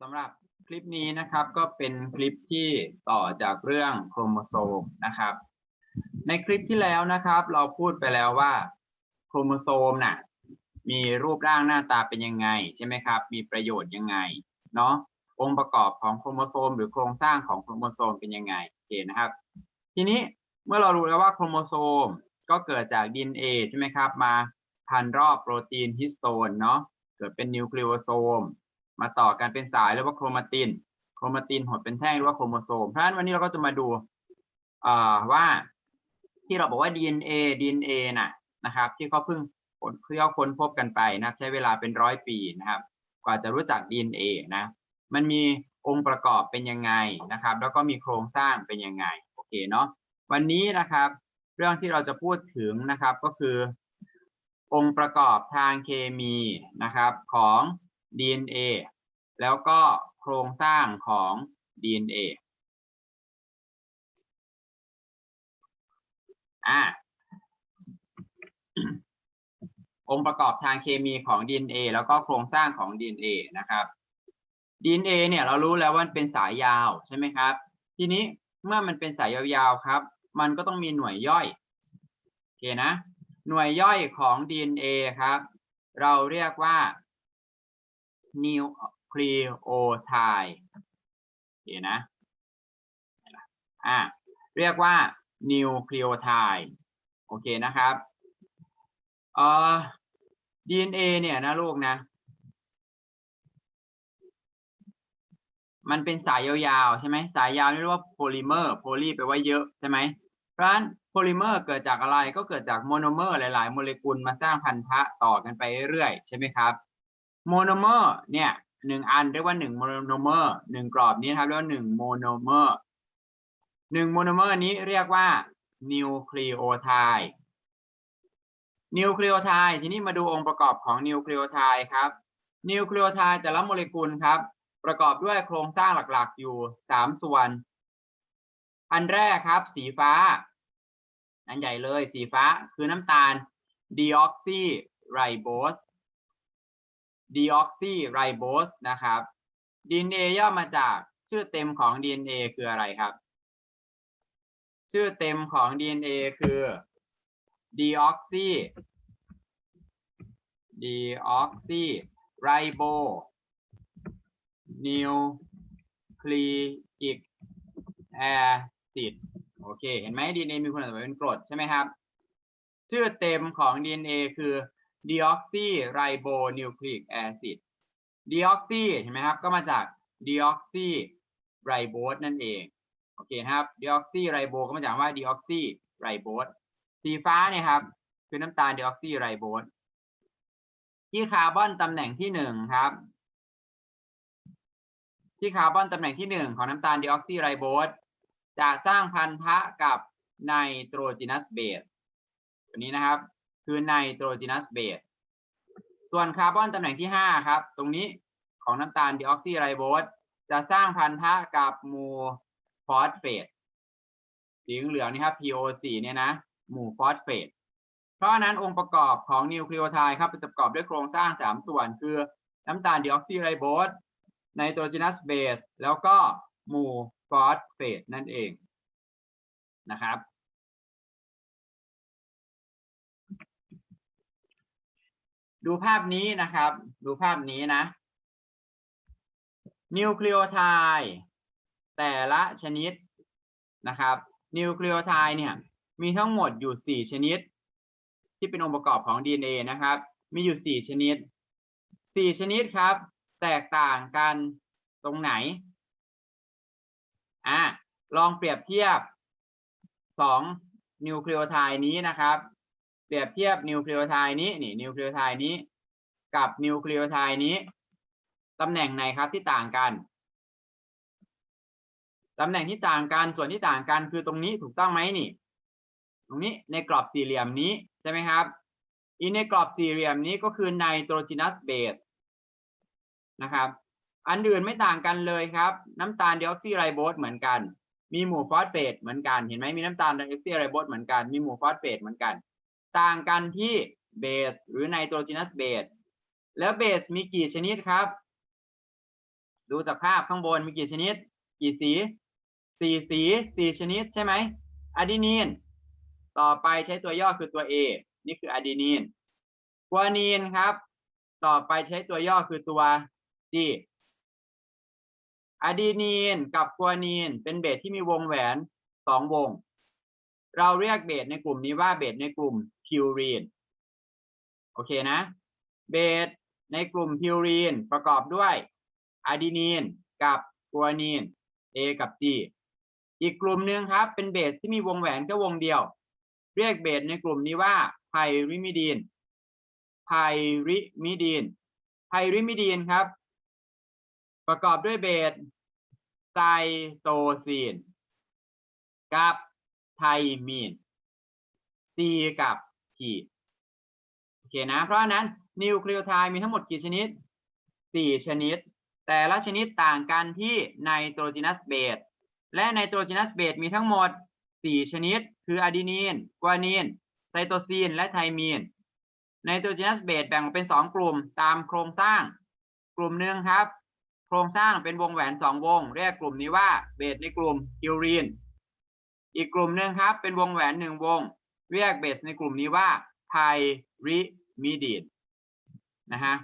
สำหรับคลิปนี้นะครับก็เป็นคลิปที่ต่อจากเรื่องโครโมโซมนะครับ ในคลิปที่แล้วนะครับ เราพูดไปแล้วว่าโครโมโซมน่ะมีรูปร่างหน้าตาเป็นยังไงใช่ไหมครับ มีประโยชน์ยังไงเนาะองค์ประกอบของโครโมโซม หรือโครงสร้างของโครโมโซมเป็นยังไงโอเคนะครับ ทีนี้เมื่อเรารู้แล้วว่าโครโมโซมก็เกิดจาก DNA ใช่ไหมครับ มาพันรอบโปรตีนฮิสโตนเนาะเกิดเป็นนิวคลีโอโซม มาต่อกันเป็นสายเรียกว่าโครมาติน โครมาตินหดเป็นแท่งเรียกว่าโครโมโซม เพราะฉะนั้นวันนี้เราก็จะมาดูว่าที่เราบอกว่า DNA DNA น่ะนะครับ ที่เขาเพิ่งค้นที่เขาค้นพบกันไปนะใช้เวลาเป็นร้อยปีนะครับ กว่าจะรู้จัก DNA นะ มันมีองค์ประกอบเป็นยังไงนะครับ แล้วก็มีโครงสร้างเป็นยังไงโอเคเนาะวันนี้นะครับ เรื่องที่เราจะพูดถึงนะครับก็คือ องค์ประกอบทางเคมีนะครับของ DNA แล้วก็โครงสร้างของ DNA อ่าองค์ประกอบทางเคมีของ DNA แล้วก็โครงสร้างของ DNA นะครับ DNA เนี่ยเรารู้แล้วว่ามันเป็นสายยาวใช่ไหมครับ ทีนี้เมื่อมันเป็นสายยาวๆครับ มันก็ต้องมีหน่วยย่อยโอเคนะ หน่วยย่อยของ DNA ครับ เราเรียกว่า นิวคลีโอไทด์โอเคนะอ่าเรียกว่านิวคลีโอไทด์โอเคนะครับเอ่อ DNA เนี่ยนะลูกนะ มันเป็นสายยาวๆใช่ไหมสายยาวนี่เรียกว่าโพลิเมอร์โพลีแปลว่าเยอะใช่ไหมเพราะฉะนั้นโพลิเมอร์เกิดจากอะไรก็เกิดจากโมโนเมอร์หลายๆ โมเลกุลมาสร้างพันธะต่อกันไปเรื่อยๆใช่ไหมครับ โมโนเมอร์เนี่ยหนึ่งอันเรียกว่าหนึ่งโมโนเมอร์หนึ่งกรอบนี้นะครับเรียกว่าหนึ่งโมโนเมอร์หนึ่งโมโนเมอร์นี้เรียกว่านิวคลีโอไทด์นิวคลีโอไทด์ทีนี้มาดูองค์ประกอบของนิวคลีโอไทด์ครับนิวคลีโอไทด์แต่ละโมเลกุลครับ ประกอบด้วยโครงสร้างหลักๆอยู่สามส่วน อันแรกครับ สีฟ้า อันใหญ่เลยสีฟ้าคือน้ำตาลดีออกซีไรโบส ดีออกซีไรโบสนะครับ DNA ย่อมาจากชื่อเต็มของ DNA คืออะไรครับ ชื่อเต็มของ DNA คือดีออกซีดีออกซีไรโบนิวคลีอิกแอซิดโอเค เห็นไหม DNA มีคุณสมบัติเป็นกรดใช่ไหมครับ ชื่อเต็มของ DNA คือ deoxyribonucleic acid deoxy เห็นไหมครับ ก็มาจาก deoxyribose นั่นเอง โอเคครับ deoxyribo ก็มาจากว่า deoxyribose สีฟ้าเนี่ยครับ คือน้ำตาล deoxyribose ที่คาร์บอนตำแหน่งที่หนึ่งครับ ที่คาร์บอนตำแหน่งที่หนึ่งของน้ำตาล deoxyribose จะสร้างพันธะกับไนโตรจีนัสเบสตัวนี้นะครับ คือไนโตรจีนัสเบสส่วนคาร์บอนตำแหน่งที่ห้าครับ ตรงนี้ของน้ำตาลดีออกซิไรโบสจะสร้างพันธะกับหมู่ฟอสเฟตสีเหลืองนี่ครับ PO4 เนี่ยนะหมู่ฟอสเฟตเพราะนั้นองค์ประกอบของนิวคลีโอไทด์ครับจะประกอบด้วยโครงสร้าง 3 ส่วน คือน้ำตาลดีออกซิไรโบสไนโตรจีนัสเบสแล้วก็หมู่ฟอสเฟตนั่นเองนะครับ ดูภาพนี้นะครับ ดูภาพนี้นะ นิวคลีโอไทด์แต่ละชนิดนะครับ นิวคลีโอไทด์เนี่ย มีทั้งหมดอยู่ 4 ชนิด ที่เป็นองค์ประกอบของ DNA นะครับ มีอยู่ 4 ชนิด 4 ชนิดครับ แตกต่างกันตรงไหน อะ ลองเปรียบเทียบ 2 นิวคลีโอไทด์นี้นะครับ เปรียบเทียบนิวคลีโอไทด์นี้นี่นิวคลีโอไทด์นี้ กับนิวคลีโอไทด์นี้ตำแหน่งไหนครับที่ต่างกันตำแหน่งที่ต่างกันส่วนที่ต่างกันคือตรงนี้ถูกต้องไหมนี่ ตรงนี้ในกรอบสี่เหลี่ยมนี้ใช่ไหมครับอีในกรอบสี่เหลี่ยมนี้ก็คือไนโตรจีนัสเบสนะครับอันอื่นไม่ต่างกันเลยครับ น้ำตาลดีออกซิไรโบสเหมือนกัน มีหมู่ฟอสเฟตเหมือนกันเห็นไหมมีน้ำตาลดีออกซิไรโบสเหมือนกันมีหมู่ฟอสเฟตเหมือนกัน ต่างกันที่เบสหรือไนโตรจีนัสเบสแล้วเบสมีกี่ชนิดครับ ดูจากภาพข้างบนมีกี่ชนิด กี่สีสี่สีสี่ชนิดใช่ไหมอะดีนีนต่อไปใช้ตัวย่อคือตัว A นี่คืออะดีนีนกัวนีนครับ ต่อไปใช้ตัวย่อคือตัว G อะดีนีนกับกัวนีนเป็นเบสที่มีวงแหวนสองวง เราเรียกเบสในกลุ่มนี้ว่าเบสในกลุ่ม พิวรีนโอเคนะ เบสในกลุ่มพิวรีนประกอบด้วยอะดีนีนกับกัวนีน A กับ G อีกกลุ่มหนึ่งครับ เป็นเบสที่มีวงแหวนแค่วงเดียว เรียกเบสในกลุ่มนี้ว่าไพริมิดีนไพริมิดีนไพริมิดีนครับ ประกอบด้วยเบสไซโตซีน กับไทมีน C กับ T โอเคนะ เพราะฉะนั้นนิวคลีโอไทด์มีทั้งหมดกี่ชนิด 4 ชนิด แต่ละชนิดต่างกันที่ไนโตรจีนัสเบสและไนโตรจีนัสเบสมีทั้งหมด 4 ชนิด คืออะดีนีนกวานีนไซโตซีน และไทมีนไนโตรจีนัสเบสแบ่งออกเป็น 2 กลุ่มตามโครงสร้าง กลุ่มหนึ่งครับ โครงสร้างเป็นวงแหวน 2 วง เรียกกลุ่มนี้ว่าเบสในกลุ่มคิวรีนอีกกลุ่มหนึ่งครับ เป็นวงแหวนหนึ่งวง เรียกเบสในกลุ่มนี้ว่าไพริมิดีนนะฮะ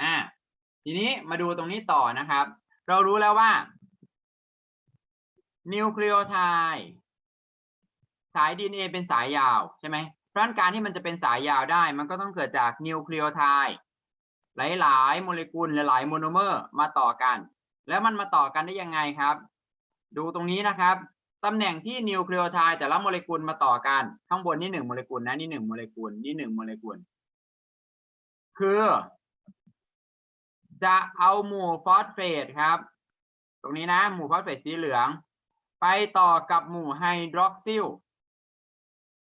อ่าทีนี้มาดูตรงนี้ต่อนะครับ เรารู้แล้วว่า นิวคลีโอไทด์สาย DNA เป็นสายยาวใช่ไหมเพราะการที่มันจะเป็นสายยาวได้ มันก็ต้องเกิดจากนิวคลีโอไทด์ หลายๆ โมเลกุลหลายๆโมโนเมอร์มาต่อกัน แล้วมันมาต่อกันได้ยังไงครับ ดูตรงนี้นะครับตำแหน่งที่นิวคลีโอไทด์แต่ละโมเลกุลมาต่อกัน ข้างบนนี่หนึ่งโมเลกุลนะนี่หนึ่งโมเลกุลนี่หนึ่งโมเลกุล คือ จะเอาหมู่ฟอสเฟตครับ ตรงนี้นะ หมู่ฟอสเฟตสีเหลือง ไปต่อกับหมู่ไฮดรอกซิล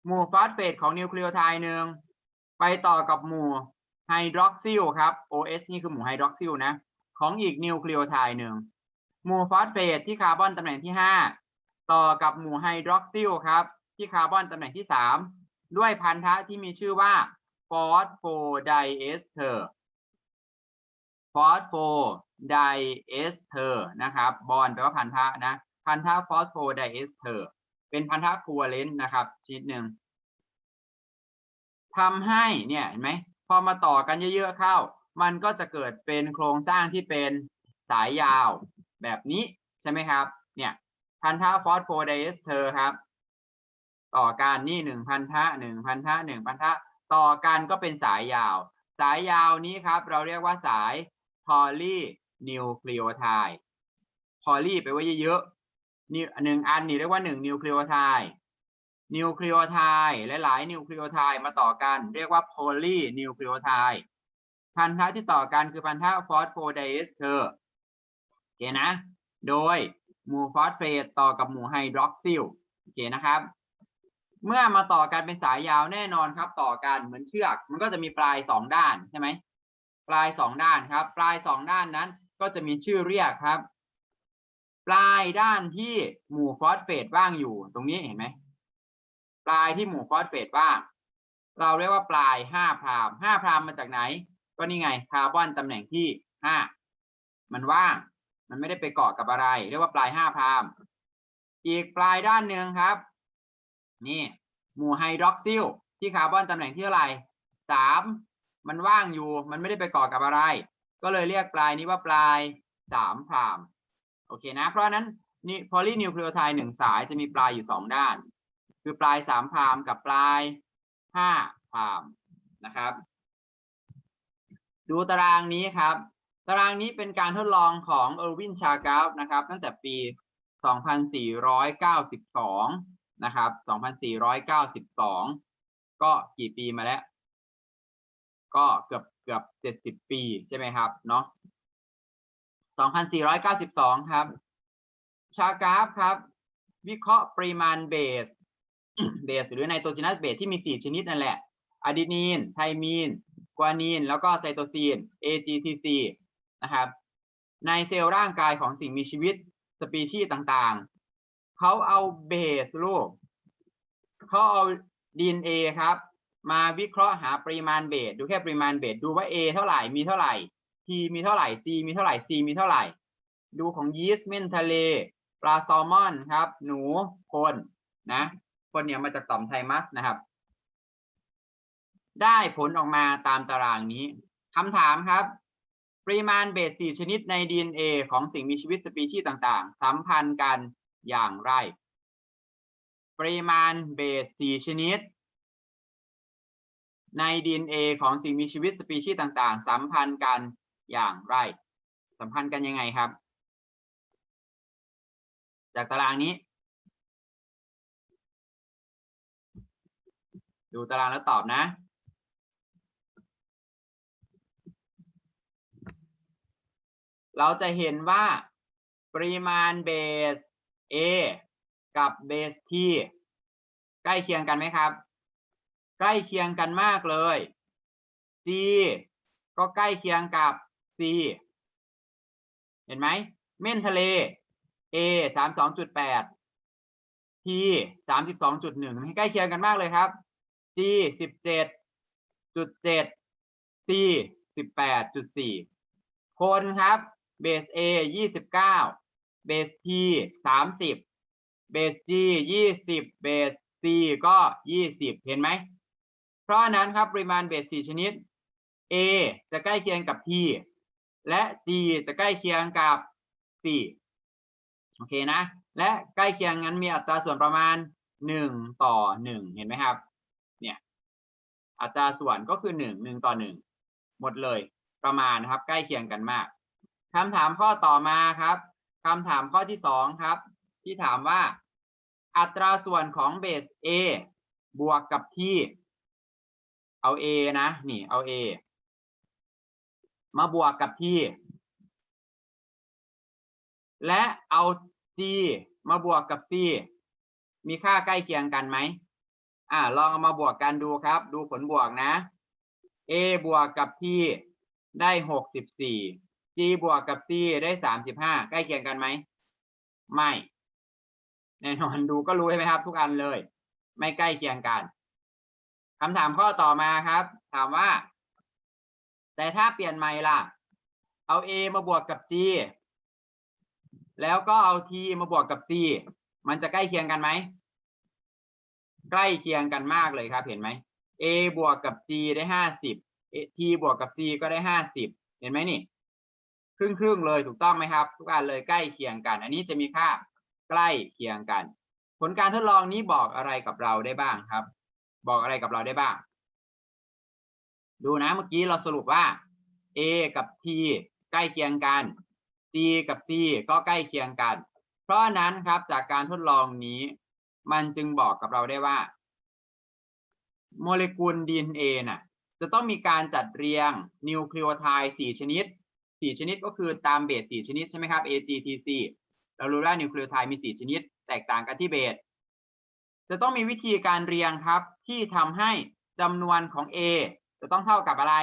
หมู่ฟอสเฟตของนิวคลีโอไทด์หนึ่งไปต่อกับหมู่ ไฮดรอกซิลครับ OH นี่คือหมู่ไฮดรอกซิลนะ ของอีกนิวคลีโอไทด์หนึ่งหมู่ฟอสเฟตที่คาร์บอนตำแหน่งที่ 5 ต่อกับหมู่ไฮดรอกซิลครับ ที่คาร์บอนตำแหน่งที่ 3 ด้วยพันธะที่มีชื่อว่าฟอสโฟไดเอสเทอร์ฟอสโฟไดเอสเทอร์นะครับ บอนแปลว่าพันธะนะ พันธะฟอสโฟไดเอสเทอร์เป็นพันธะคูวเลนต์นะครับชนิดหนึ่งทำให้เนี่ยเห็นไหม พอมาต่อกันเยอะๆเข้า มันก็จะเกิดเป็นโครงสร้างที่เป็นสายยาวแบบนี้ใช่ไหมครับ เนี่ยพันธะฟอสโฟไดเอสเทอร์ครับ ต่อกันนี่หนึ่งพันธะหนึ่งพันธะหนึ่งพันธะต่อกันก็เป็นสายยาว สายยาวนี้ครับ เราเรียกว่าสายพอลีนิวคลีโอไทด์พอลีไปไว้เยอะๆนี่หนึ่งอันนี่เรียกว่าหนึ่งนิวคลีโอไทด์ นิวคลีโอไทด์หลายๆนิวคลีโอไทด์มาต่อกัน เรียกว่าโพลีนิวคลีโอไทด์พันธะที่ต่อกันคือพันธะฟอสโฟไดเอสเทอร์โอเคนะ โดยหมู่ฟอสเฟตต่อกับหมู่ไฮดรอกซิลโอเคนะครับ เมื่อมาต่อกันเป็นสายยาวแน่นอนครับ ต่อกันเหมือนเชือก มันก็จะมีปลายสองด้านใช่ไหมปลายสองด้านครับ ปลายสองด้านนั้นก็จะมีชื่อเรียกครับ ปลายด้านที่หมู่ฟอสเฟตว่างอยู่ตรงนี้เห็นไหม ปลายที่หมู่ฟอสเฟตว่า เราเรียกว่าปลายห้าพรามห้าพรามมาจากไหน ก็นี่ไงคาร์บอนตำแหน่งที่ห้ามันว่าง มันไม่ได้ไปเกาะกับอะไร เรียกว่าปลายห้าพรามอีกปลายด้านหนึ่งครับ นี่ หมู่ไฮดรอกซิลที่คาร์บอนตำแหน่งที่เท่าไหร่สามมันว่างอยู่ มันไม่ได้ไปเกาะกับอะไร ก็เลยเรียกปลายนี้ว่าปลายสามพรามโอเคนะ เพราะฉะนั้นนี่พอลีนิวคลีโอไทด์หนึ่งสายจะมีปลายอยู่สองด้าน คือปลายสามพามกับปลายห้าพามนะครับ ดูตารางนี้ครับ ตารางนี้เป็นการทดลองของเออร์วินชากาฟนะครับ ตั้งแต่ปี 2492 นะครับ 2492 ก็กี่ปีมาแล้ว ก็เกือบเกือบ70 ปีใช่ไหมครับเนาะ2492 ครับ ชากาฟครับ วิเคราะห์ปริมาณเบส เบสหรือไนโตรเจนัสเบสที่มี 4 ชนิดนั่นแหละอะดีนีน ไทมีน กวานีน แล้วก็ไซโตซีน AGTC นะครับ ในเซลล์ร่างกายของสิ่งมีชีวิตสปีชีส์ต่างๆ เขาเอาเบสลูกเขาเอา DNA ครับ มาวิเคราะห์หาปริมาณเบสดูแค่ปริมาณเบสดูว่า A เท่าไหร่มีเท่าไหร่ T มีเท่าไหร่ G มีเท่าไหร่ C มีเท่าไหร่ ดูของยีสต์เม่นทะเล ปลาแซลมอนครับ หนูคนนะ คนเนี่ยมาจากต่อมไทมัสนะครับ ได้ผลออกมาตามตารางนี้คำถามครับ ปริมาณเบสสี่ชนิดใน DNA ของสิ่งมีชีวิตสปีชีส์ต่างๆ สัมพันธ์กันอย่างไร ปริมาณเบสสี่ชนิด ใน DNA ของสิ่งมีชีวิตสปีชีส์ต่างๆ สัมพันธ์กันอย่างไร สัมพันธ์กันยังไงครับ จากตารางนี้ ดูตารางแล้วตอบนะ เราจะเห็นว่าปริมาณเบส A กับเบส T ใกล้เคียงกันไหมครับ ใกล้เคียงกันมากเลย G ก็ใกล้เคียงกับ C เห็นไหม เม่นทะเล A สามสองจุดแปด T สามสิบสองจุดหนึ่งใกล้เคียงกันมากเลยครับ G สิบเจ็ดจุดเจ็ด C สิบแปดจุดสี่คนครับเบส A ยี่สิบเก้าเบส T สามสิบเบส G ยี่สิบเบส C ก็ยี่สิบเห็นไหม เพราะนั้นครับปริมาณเบสสี่ชนิด A จะใกล้เคียงกับ T และ G จะใกล้เคียงกับ C โอเคนะ และใกล้เคียงงั้นมีอัตราส่วนประมาณหนึ่งต่อหนึ่งเห็นไหมครับ อัตราส่วนก็คือหนึ่งหนึ่งต่อหนึ่งหมดเลยประมาณนะครับ ใกล้เคียงกันมากคำถามข้อต่อมาครับคำถามข้อที่สองครับ ที่ถามว่า อัตราส่วนของเบส A บวกกับที่เอา A นะนี่เอา A มาบวกกับที่และเอา G มาบวกกับ C มีค่าใกล้เคียงกันไหม อ่าลองเอามาบวกกันดูครับ ดูผลบวกนะ A บวกกับ T ได้หกสิบสี่ G บวกกับ C ได้สามสิบห้าใกล้เคียงกันไหม ไม่แน่นอนดูก็รู้ใช่ไหมครับ ทุกอันเลย ไม่ใกล้เคียงกันคำถามข้อต่อมาครับ ถามว่า แต่ถ้าเปลี่ยนใหม่ล่ะ เอา A มาบวกกับ G แล้วก็เอา T มาบวกกับ C มันจะใกล้เคียงกันไหม ใกล้เคียงกันมากเลยครับเห็นไหม A บวกกับ G ได้ห้าสิบ T บวกกับ C ก็ได้ห้าสิบเห็นไหมนี่ ครึ่งครึ่งเลยถูกต้องไหมครับ ทุกอันเลยใกล้เคียงกัน อันนี้จะมีค่าใกล้เคียงกัน ผลการทดลองนี้บอกอะไรกับเราได้บ้างครับ บอกอะไรกับเราได้บ้าง ดูนะเมื่อกี้เราสรุปว่า A กับ T ใกล้เคียงกัน G กับ C ก็ใกล้เคียงกัน เพราะนั้นครับจากการทดลองนี้ มันจึงบอกกับเราได้ว่า โมเลกุล DNA น่ะ จะต้องมีการจัดเรียงนิวคลีโอไทด์4ชนิด 4 ชนิดก็คือตามเบส4ชนิดใช่ไหมครับ A G T C เรารู้แล้วนิวคลีโอไทด์มี 4 ชนิด แตกต่างกันที่เบสจะต้องมีวิธีการเรียงครับ ที่ทำให้จำนวนของ A จะต้องเท่ากับอะไร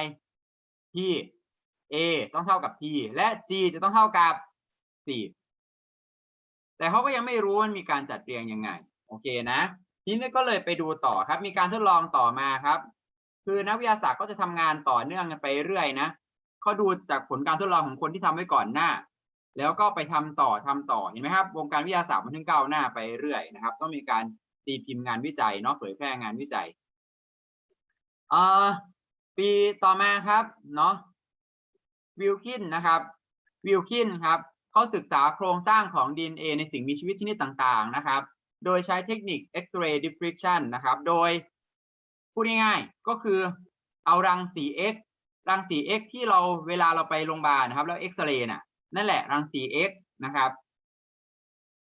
ที่ A ต้องเท่ากับ T และ G จะต้องเท่ากับ 4 แต่เขาก็ยังไม่รู้ว่ามีการจัดเรียงยังไง โอเคนะทีนี้ก็เลยไปดูต่อครับ มีการทดลองต่อมาครับ คือนักวิทยาศาสตร์ก็จะทำงานต่อเนื่องกันไปเรื่อยนะเขาดูจากผลการทดลองของคนที่ทำไว้ก่อนหน้า แล้วก็ไปทำต่อทำต่อเห็นไหมครับ วงการวิทยาศาสตร์มันถึงก้าวหน้าไปเรื่อยนะครับ ต้องมีการตีพิมพ์งานวิจัยเนาะเผยแพร่งานวิจัยเอ่อปีต่อมาครับเนาะวิลคินนะครับวิลคินครับเขาศึกษาโครงสร้างของ DNA ในสิ่งมีชีวิตชนิดต่างๆนะครับ โดยใช้เทคนิค X-ray diffraction นะครับ โดยพูดง่ายๆ ก็คือเอารังสี X รังสี X ที่เราเวลาเราไปโรงพยาบาลนะครับ แล้วเอ็กซเรย์น่ะนั่นแหละรังสี X นะครับ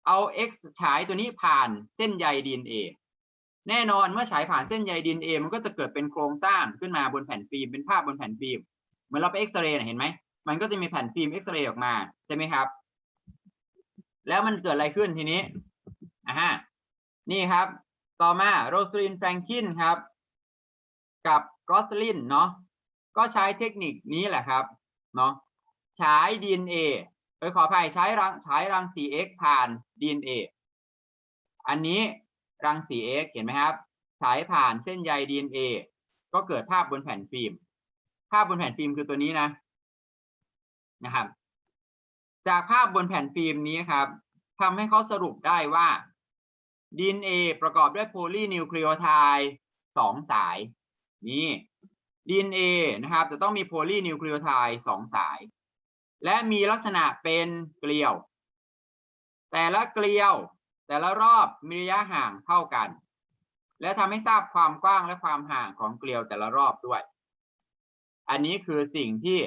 เอา X ฉายตัวนี้ผ่านเส้นใย DNA แน่นอนเมื่อฉายผ่านเส้นใย DNA มันก็จะเกิดเป็นโครงสร้างขึ้นมาบนแผ่นฟิล์มเป็นภาพบนแผ่นฟิล์มเหมือนเราไปเอ็กซเรย์น่ะเห็นไหมมันก็จะมีแผ่นฟิล์มเอ็กซเรย์ออกมาใช่ไหมครับ แล้วมันเกิดอะไรขึ้นทีนี้ อ่าฮะนี่ครับ ต่อมาโรสลินแฟรงคินครับ กับกอสลินเนาะก็ใช้เทคนิคนี้แหละครับเนาะฉาย DNA ไปขออภัยใช้รังฉายรังสี X ผ่าน DNA อันนี้รังสี X เห็นไหมครับฉายผ่านเส้นใย DNA ก็เกิดภาพบนแผ่นฟิล์ม ภาพบนแผ่นฟิล์มคือตัวนี้นะนะครับ จากภาพบนแผ่นฟิล์มนี้ครับทำให้เขาสรุปได้ว่า DNA ประกอบด้วยโพลีนิวคลีโอไทด์สองสาย นี่ DNA นะครับ จะต้องมีโพลีนิวคลีโอไทด์สองสาย และมีลักษณะเป็นเกลียว แต่ละเกลียว แต่ละรอบมีระยะห่างเท่ากัน และทำให้ทราบความกว้างและความห่างของเกลียวแต่ละรอบด้วย อันนี้คือสิ่งที่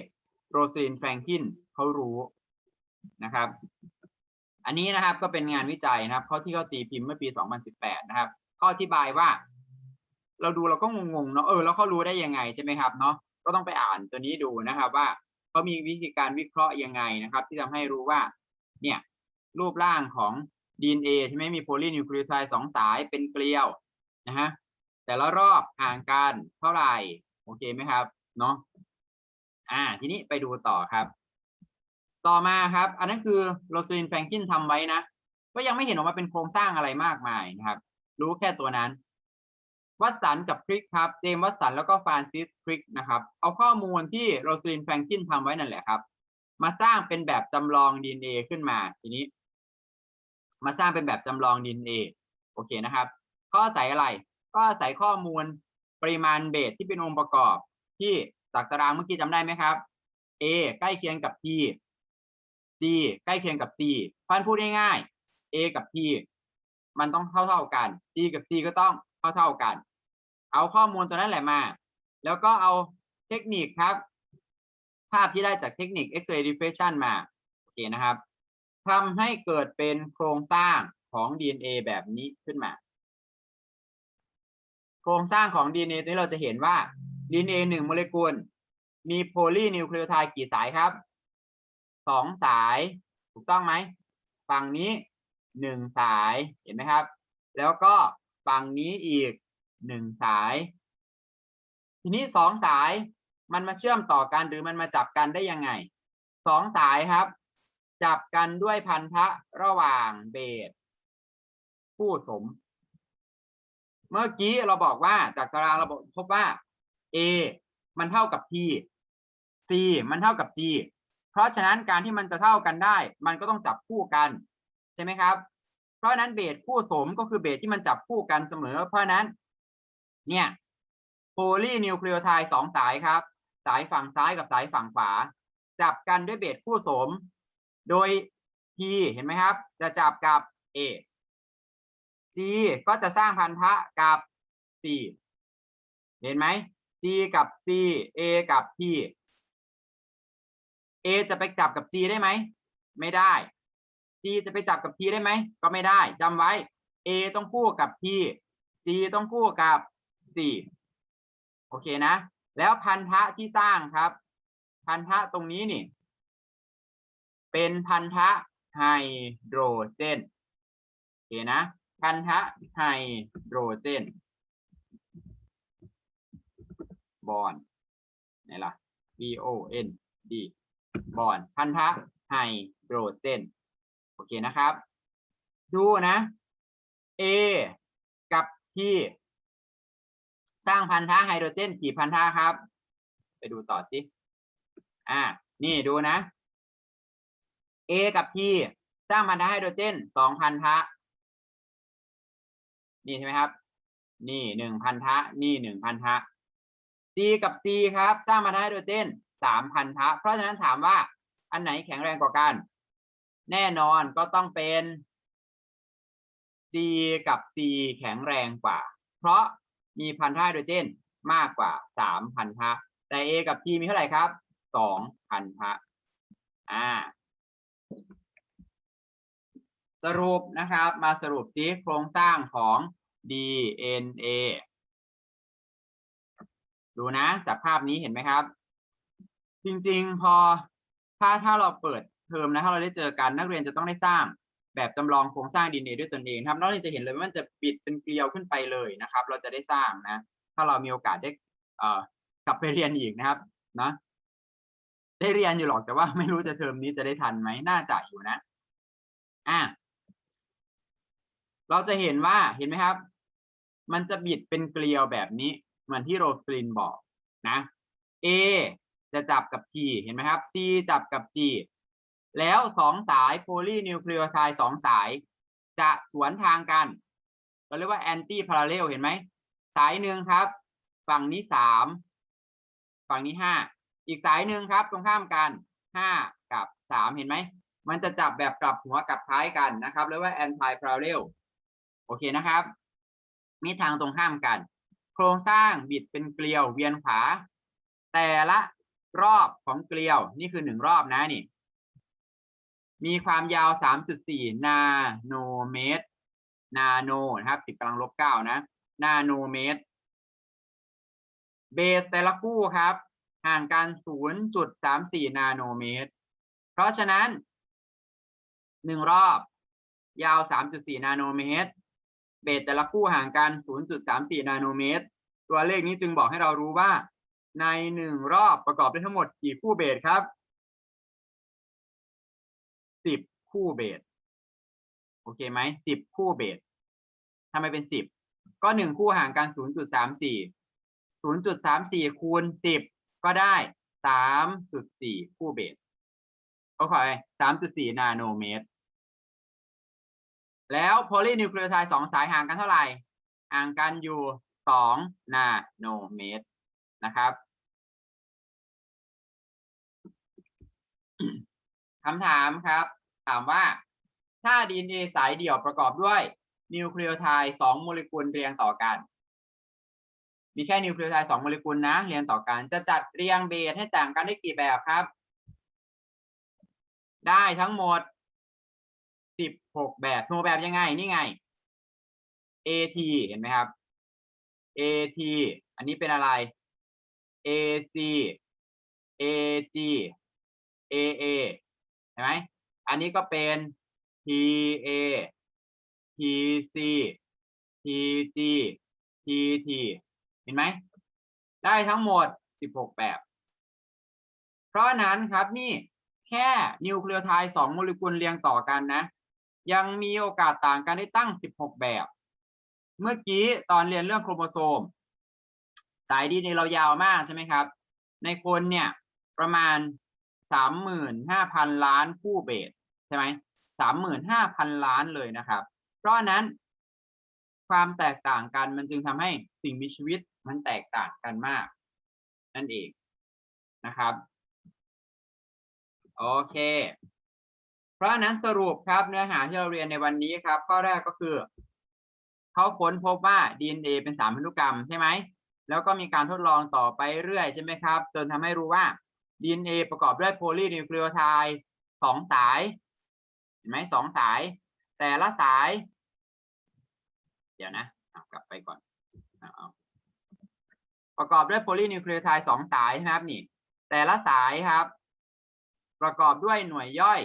โรซินแฟรงกินเขารู้นะครับ อันนี้นะครับก็เป็นงานวิจัยนะครับเขาที่เขาตีพิมพ์เมื่อปี 2018 นะครับเขาอธิบายว่า เราดูเราก็งงๆเนาะเออแล้วเขารู้ได้ยังไงใช่ไหมครับเนาะก็ต้องไปอ่านตัวนี้ดูนะครับ ว่าเขามีวิธีการวิเคราะห์ยังไงนะครับ ที่ทำให้รู้ว่า เนี่ย รูปร่างของ DNA ใช่ไหมมีโพลีนิวคลีไทด์สองสายเป็นเกลียวนะฮะแต่ละรอบห่างกันเท่าไหร่ โอเคไหมครับ เนาะอ่า ทีนี้ไปดูต่อครับ ต่อมาครับ อันนั้นคือโรสลินแฟรงกินทำไว้นะ ก็ยังไม่เห็นออกมาเป็นโครงสร้างอะไรมากมายนะครับ รู้แค่ตัวนั้น วัตสันกับคริกครับ เจมส์วัตสันแล้วก็ฟรานซิสคริกนะครับ เอาข้อมูลที่โรสลินแฟรงกินทำไว้นั่นแหละครับ มาสร้างเป็นแบบจำลอง DNA ขึ้นมา ทีนี้ มาสร้างเป็นแบบจำลอง DNA โอเคนะครับก็อาศัยอะไร ก็อาศัยข้อมูลปริมาณเบสที่เป็นองค์ประกอบที่จากตารางเมื่อกี้จำได้ไหมครับ A ใกล้เคียงกับ T ใกล้เคียงกับ C พันพูดง่ายๆ A กับ T มันต้องเท่าเท่าๆกัน G กับ C ก็ต้องเท่าเท่าๆกัน เอาข้อมูลตัวนั้นแหละมา แล้วก็เอาเทคนิคครับ ภาพที่ได้จากเทคนิค X-ray diffraction มาโอเคนะครับทำให้เกิดเป็นโครงสร้างของ DNA แบบนี้ขึ้นมา โครงสร้างของ DNA ตัวนี้เราจะเห็นว่า DNA หนึ่งโมเลกุล มีโพลีนิวคลีโอไทด์กี่สายครับ สองสายถูกต้องไหมฝั่งนี้หนึ่งสายเห็นไหมครับ แล้วก็ฝั่งนี้อีกหนึ่งสาย ทีนี้สองสายมันมาเชื่อมต่อกันหรือมันมาจับกันได้ยังไงสองสายครับ จับกันด้วยพันธะระหว่างเบสคู่สม เมื่อกี้เราบอกว่าจากตารางเราบอกพบว่า A มันเท่ากับ T C มันเท่ากับ G เพราะฉะนั้นการที่มันจะเท่ากันได้ มันก็ต้องจับคู่กันใช่ไหมครับ เพราะฉะนั้นเบสคู่สมก็คือเบสที่มันจับคู่กันเสมอ เพราะฉะนั้น เนี่ยโพลีนิวคลีโอไทด์สองสายครับ สายฝั่งซ้ายกับสายฝั่งขวา จับกันด้วยเบสคู่สม โดย T เห็นไหมครับ จะจับกับ A G ก็จะสร้างพันธะกับ C เห็นไหม G กับ C A กับ T A จะไปจับกับ G ได้ไหม ไม่ได้ G จะไปจับกับ T ได้ไหม ก็ไม่ได้จำไว้ A ต้องคู่กับ T G ต้องคู่กับ C โอเคนะ แล้วพันธะที่สร้างครับ พันธะตรงนี้นี่ เป็นพันธะไฮโดรเจนโอเคนะ พันธะไฮโดรเจนบอนไหนล่ะ B O N D บอนพันธะไฮโดรเจน โอเคนะครับ ดูนะ A กับ T สร้างพันธะไฮโดรเจนกี่พันธะครับ ไปดูต่อสิ อ่า นี่ดูนะ A กับ T สร้างพันธะไฮโดรเจนสองพันธะ นี่ใช่ไหมครับ นี่หนึ่งพันธะ นี่หนึ่งพันธะ G กับ C ครับ สร้างพันธะไฮโดรเจนสามพันธะ เพราะฉะนั้นถามว่าอันไหนแข็งแรงกว่ากัน แน่นอนก็ต้องเป็น G กับ C แข็งแรงกว่า เพราะมีพันธะไฮโดรเจนมากกว่าสามพันธะ แต่ A กับ T มีเท่าไหร่ครับสองพันธะ อ่า สรุปนะครับ มาสรุปที่โครงสร้างของ DNA ดูนะ จากภาพนี้เห็นไหมครับ จริงๆ พอถ้าถ้าเราเปิดเทอมนะถ้าเราได้เจอกันนักเรียนจะต้องได้สร้างแบบจำลองโครงสร้าง DNA ด้วยตนเองครับนักเรียนจะเห็นเลยว่ามันจะปิดเป็นเกลียวขึ้นไปเลยนะครับ เราจะได้สร้างนะ ถ้าเรามีโอกาสได้เอ่อกลับไปเรียนอีกนะครับนะได้เรียนอยู่หรอกแต่ว่าไม่รู้จะเทอมนี้จะได้ทันไหมน่าจะอยู่นะอะเราจะเห็นว่าเห็นไหมครับ มันจะบิดเป็นเกลียวแบบนี้ เหมือนที่โรสลินบอกนะ A จะจับกับ T เห็นไหมครับ C จับกับ G แล้วสองสายโพลีนิวคลีโอไทด์สองสาย จะสวนทางกันเราเรียกว่าแอนตี้พาราเรลเห็นไหม สายหนึ่งครับ ฝั่งนี้สามฝั่งนี้ห้าอีกสายหนึ่งครับ ตรงข้ามกันห้ากับสามเห็นไหม มันจะจับแบบกลับหัวกลับท้ายกันนะครับเรียกว่า anti parallel โอเคนะครับ มีทางตรงข้ามกัน โครงสร้างบิดเป็นเกลียวเวียนขวาแต่ละรอบของเกลียวนี่คือหนึ่งรอบนะนี่ มีความยาว 3.4 นาโนเมตร นาโนนะครับติดกำลังลบเก้านะ นาโนเมตร เบสแต่ละคู่ครับ ห่างกัน 0.34 นาโนเมตร เพราะฉะนั้นหนึ่งรอบยาว 3.4 นาโนเมตร เบสแต่ละคู่ห่างกัน 0.34 นาโนเมตร ตัวเลขนี้จึงบอกให้เรารู้ว่า ในหนึ่งรอบประกอบด้วยทั้งหมดกี่คู่เบสครับสิบคู่เบส โอเคไหมสิบคู่เบสทำไมเป็นสิบก็หนึ่งคู่ห่างกัน 0.34 0.34 คูณ 10 ก็ได้ 3.4 คู่เบสโอเค3.4 นาโนเมตร แล้วโพลีนิวคลีโอไทด์สองสายห่างกันเท่าไหร่ห่างกันอยู่2นาโนเมตรนะครับคำถามครับ ถามว่าถ้า DNA สายเดี่ยวประกอบด้วยนิวคลีโอไทด์สองโมเลกุลเรียงต่อกัน มีแค่นิวคลีโอไทด์สองโมเลกุลนะ เรียงต่อกัน จะจัดเรียงเบสให้ต่างกันได้กี่แบบครับ ได้ทั้งหมด 16แบบโทรแบบยังไงนี่ไง AT เห็นไหมครับ AT อันนี้เป็นอะไร AC AG AA เห็นไหมอันนี้ก็เป็น TA TC TG TT เห็นไหม ได้ทั้งหมด 16 แบบ เพราะนั้นครับนี่แค่นิวเคลียโไทด์สองโมเลกุลเรียงต่อกันนะ ยังมีโอกาสต่างกันได้ตั้ง 16 แบบ เมื่อกี้ตอนเรียนเรื่องโครโมโซม สายดีในเรายาวมากใช่ไหมครับ ในคนเนี่ยประมาณ 35,000 ล้านคู่เบสใช่ไหม35,000 ล้านเลยนะครับ เพราะนั้น ความแตกต่างกันมันจึงทำให้สิ่งมีชีวิตมันแตกต่างกันมาก นั่นเองนะครับ โอเค ราะฉะนั้นสรุปครับเนื้อหาที่เราเรียนในวันนี้ครับ ข้อแรกก็คือ เขาค้นพบว่า DNA เป็นสามพันธุกรรมใช่ไหมแล้วก็มีการทดลองต่อไปเรื่อยใช่ไหมครับ จนทำให้รู้ว่า DNA ประกอบด้วยโพลีนิวคลีโอไทด์สองสายเห็นไหมสองสาย แต่ละสาย เดี๋ยวนะกลับไปก่อนเอาเอประกอบด้วยโพลีนิวคลีโอไทด์สองสายใช่ไหมครับนี่ แต่ละสายครับ ประกอบด้วยหน่วยย่อย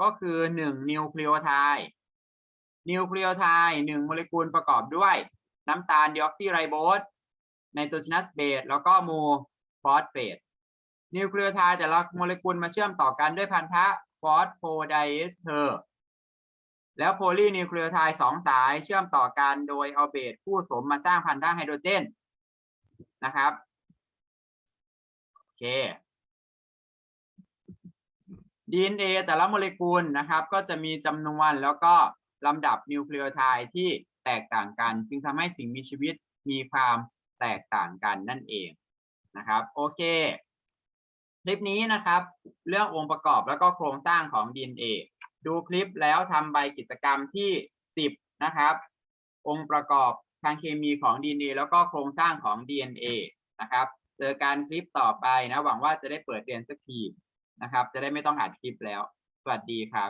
ก็คือหนึ่งนิวคลีโอไทด์นิวคลีโอไทด์หนึ่งโมเลกุลประกอบด้วยน้ำตาลดีออกซิไรโบสไนโตรเจนัสเบสแล้วก็โมฟอสเฟตนิวคลีโอไทด์แต่ละโมเลกุลมาเชื่อมต่อกันด้วยพันธะฟอสโฟไดเอสเทอร์แล้วโพลีนิวคลีโอไทด์สองสายเชื่อมต่อกันโดยเอาเบสคู่สมมาสร้างพันธะไฮโดรเจนนะครับโอเค DNA แต่ละโมเลกุลนะครับ ก็จะมีจำนวนแล้วก็ลำดับนิวคลีโอไทด์ที่แตกต่างกัน จึงทำให้สิ่งมีชีวิตมีความแตกต่างกันนั่นเองนะครับโอเคคลิปนี้นะครับ เรื่ององค์ประกอบแล้วก็โครงสร้างของ DNA ดูคลิปแล้วทำใบกิจกรรมที่ 10 นะครับ องค์ประกอบทางเคมีของ DNA แล้วก็โครงสร้างของ DNA นะครับ เจอการคลิปต่อไปนะ หวังว่าจะได้เปิดเรียนสักที นะครับ จะได้ไม่ต้องอัดคลิปแล้ว สวัสดีครับ